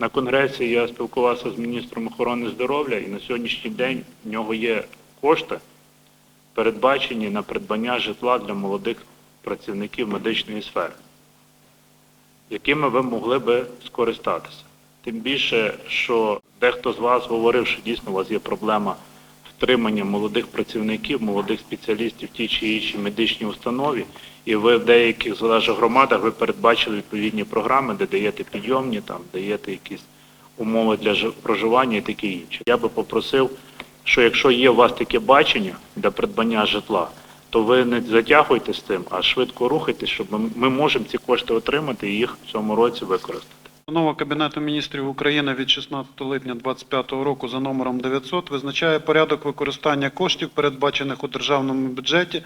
На конгресі я спілкувався з міністром охорони здоров'я, і на сьогоднішній день в нього є кошти, передбачені на придбання житла для молодих працівників медичної сфери, якими ви могли би скористатися. Тим більше, що дехто з вас говорив, що дійсно у вас є проблема втримання молодих працівників, молодих спеціалістів в тій чи іншій медичній установі, і ви в деяких залежних громадах ви передбачили відповідні програми, де даєте підйомні, там даєте якісь умови для проживання і таке інше. Я би попросив, що якщо є у вас таке бачення для придбання житла, то ви не затягуйте з цим, а швидко рухайтесь, щоб ми, ми можемо ці кошти отримати і їх в цьому році використати. Постанова Кабінету міністрів України від 16 липня 2025 року за номером 900 визначає порядок використання коштів, передбачених у державному бюджеті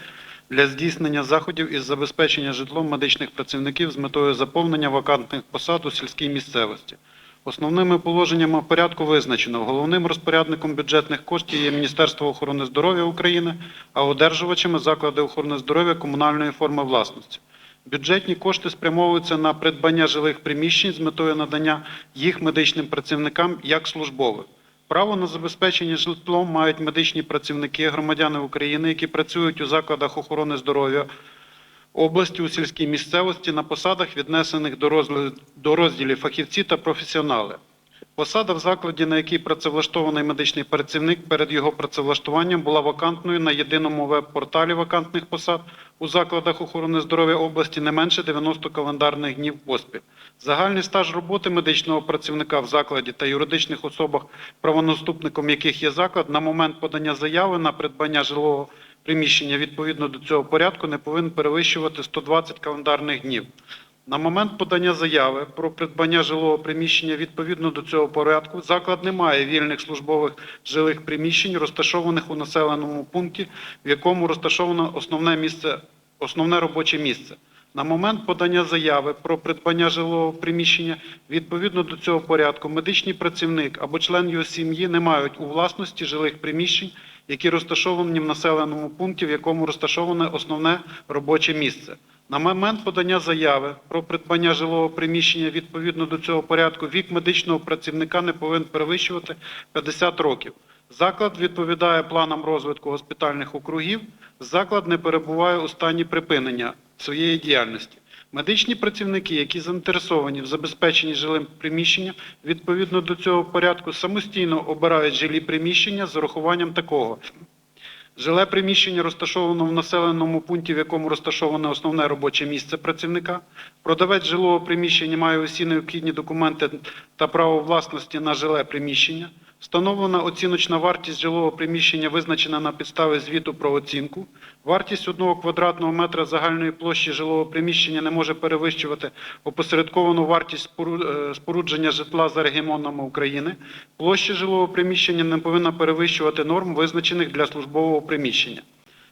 для здійснення заходів із забезпечення житлом медичних працівників з метою заповнення вакантних посад у сільській місцевості. Основними положеннями порядку визначено головним розпорядником бюджетних коштів є Міністерство охорони здоров'я України, а одержувачами заклади охорони здоров'я комунальної форми власності. Бюджетні кошти спрямовуються на придбання жилих приміщень з метою надання їх медичним працівникам як службових. Право на забезпечення житлом мають медичні працівники, громадяни України, які працюють у закладах охорони здоров'я області у сільській місцевості на посадах, віднесених до розділів фахівці та професіонали. Посада в закладі, на якій працевлаштований медичний працівник перед його працевлаштуванням була вакантною на єдиному веб-порталі вакантних посад у закладах охорони здоров'я області не менше 90 календарних днів поспіль. Загальний стаж роботи медичного працівника в закладі та юридичних особах, правонаступником яких є заклад, на момент подання заяви на придбання жилого приміщення відповідно до цього порядку не повинен перевищувати 120 календарних днів. На момент подання заяви про придбання жилого приміщення відповідно до цього порядку заклад не має вільних службових жилих приміщень, розташованих у населеному пункті, в якому розташовано основне місце, основне робоче місце. На момент подання заяви про придбання жилого приміщення відповідно до цього порядку медичний працівник або член його сім'ї не мають у власності жилих приміщень, які розташовані в населеному пункті, в якому розташоване основне робоче місце. На момент подання заяви про придбання жилого приміщення відповідно до цього порядку вік медичного працівника не повинен перевищувати 50 років. Заклад відповідає планам розвитку госпітальних округів. Заклад не перебуває у стані припинення своєї діяльності. Медичні працівники, які заінтересовані в забезпеченні жилим приміщенням, відповідно до цього порядку самостійно обирають жилі приміщення з урахуванням такого. Жиле приміщення розташовано в населеному пункті, в якому розташоване основне робоче місце працівника. Продавець жилого приміщення має усі необхідні документи та право власності на жиле приміщення. Встановлена оціночна вартість жилого приміщення визначена на підставі звіту про оцінку. Вартість одного квадратного метра загальної площі жилого приміщення не може перевищувати опосередковану вартість е, спорудження житла за регіонами України. Площа жилого приміщення не повинна перевищувати норм, визначених для службового приміщення.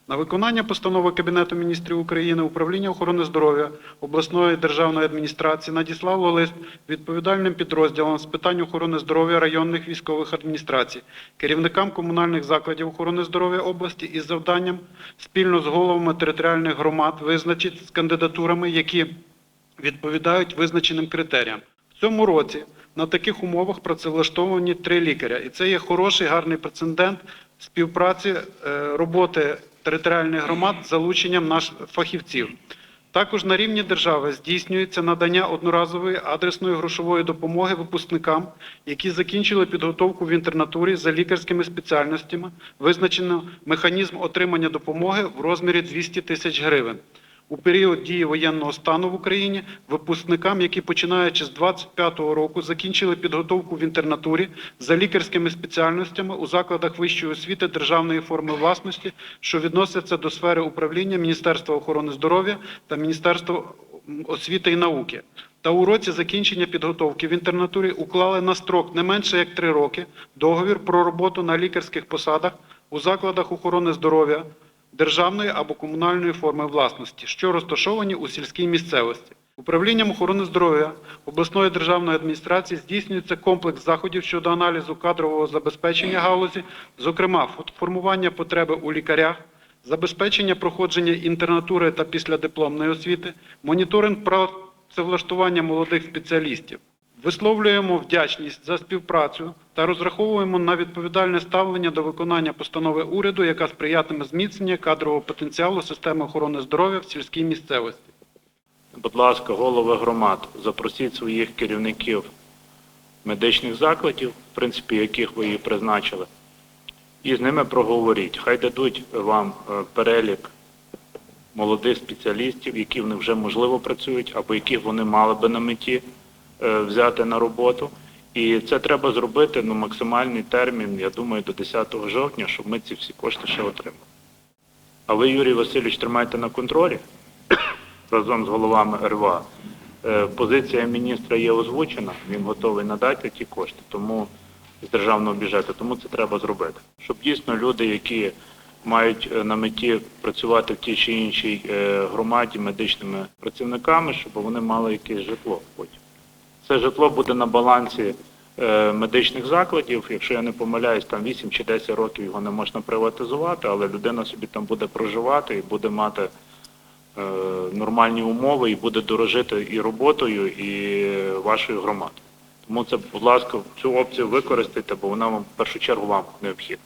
На виконання постанови Кабінету міністрів України управління охорони здоров'я обласної державної адміністрації надіслало лист відповідальним підрозділам з питань охорони здоров'я районних військових адміністрацій, керівникам комунальних закладів охорони здоров'я області із завданням спільно з головами територіальних громад визначити з кандидатурами, які відповідають визначеним критеріям. В цьому році на таких умовах працевлаштовані три лікаря, і це є хороший гарний прецедент співпраці е, роботи територіальних громад з залученням наших фахівців. Також на рівні держави здійснюється надання одноразової адресної грошової допомоги випускникам, які закінчили підготовку в інтернатурі за лікарськими спеціальностями. Визначено механізм отримання допомоги в розмірі 200 тисяч гривень. У період дії воєнного стану в Україні випускникам, які починаючи з 25-го року закінчили підготовку в інтернатурі за лікарськими спеціальностями у закладах вищої освіти державної форми власності, що відносяться до сфери управління Міністерства охорони здоров'я та Міністерства освіти і науки. Та у році закінчення підготовки в інтернатурі уклали на строк не менше як три роки договір про роботу на лікарських посадах у закладах охорони здоров'я державної або комунальної форми власності, що розташовані у сільській місцевості. Управлінням охорони здоров'я обласної державної адміністрації здійснюється комплекс заходів щодо аналізу кадрового забезпечення галузі, зокрема формування потреби у лікарях, забезпечення проходження інтернатури та післядипломної освіти, моніторинг працевлаштування молодих спеціалістів. Висловлюємо вдячність за співпрацю та розраховуємо на відповідальне ставлення до виконання постанови уряду, яка сприятиме зміцненню кадрового потенціалу системи охорони здоров'я в сільській місцевості. Будь ласка, голови громад, запросіть своїх керівників медичних закладів, в принципі, яких ви її призначили, і з ними проговоріть. Хай дадуть вам е, перелік молодих спеціалістів, які вони вже можливо працюють, або яких вони мали би на меті взяти на роботу. І це треба зробити ну, максимальний термін, я думаю, до 10 жовтня, щоб ми ці всі кошти ще отримали. А ви, Юрій Васильович, тримайте на контролі разом з головами РВА. Е, Позиція міністра є озвучена, він готовий надати ті кошти, тому з державного бюджету, тому це треба зробити. Щоб дійсно люди, які мають е, на меті працювати в тій чи іншій е, громаді медичними працівниками, щоб вони мали якесь житло потім. Це житло буде на балансі е, медичних закладів. Якщо я не помиляюсь, там 8 чи 10 років його не можна приватизувати, але людина собі там буде проживати і буде мати е, нормальні умови і буде дорожити і роботою, і вашою громадою. Тому це, будь ласка, цю опцію використайте, бо вона вам в першу чергу вам необхідна.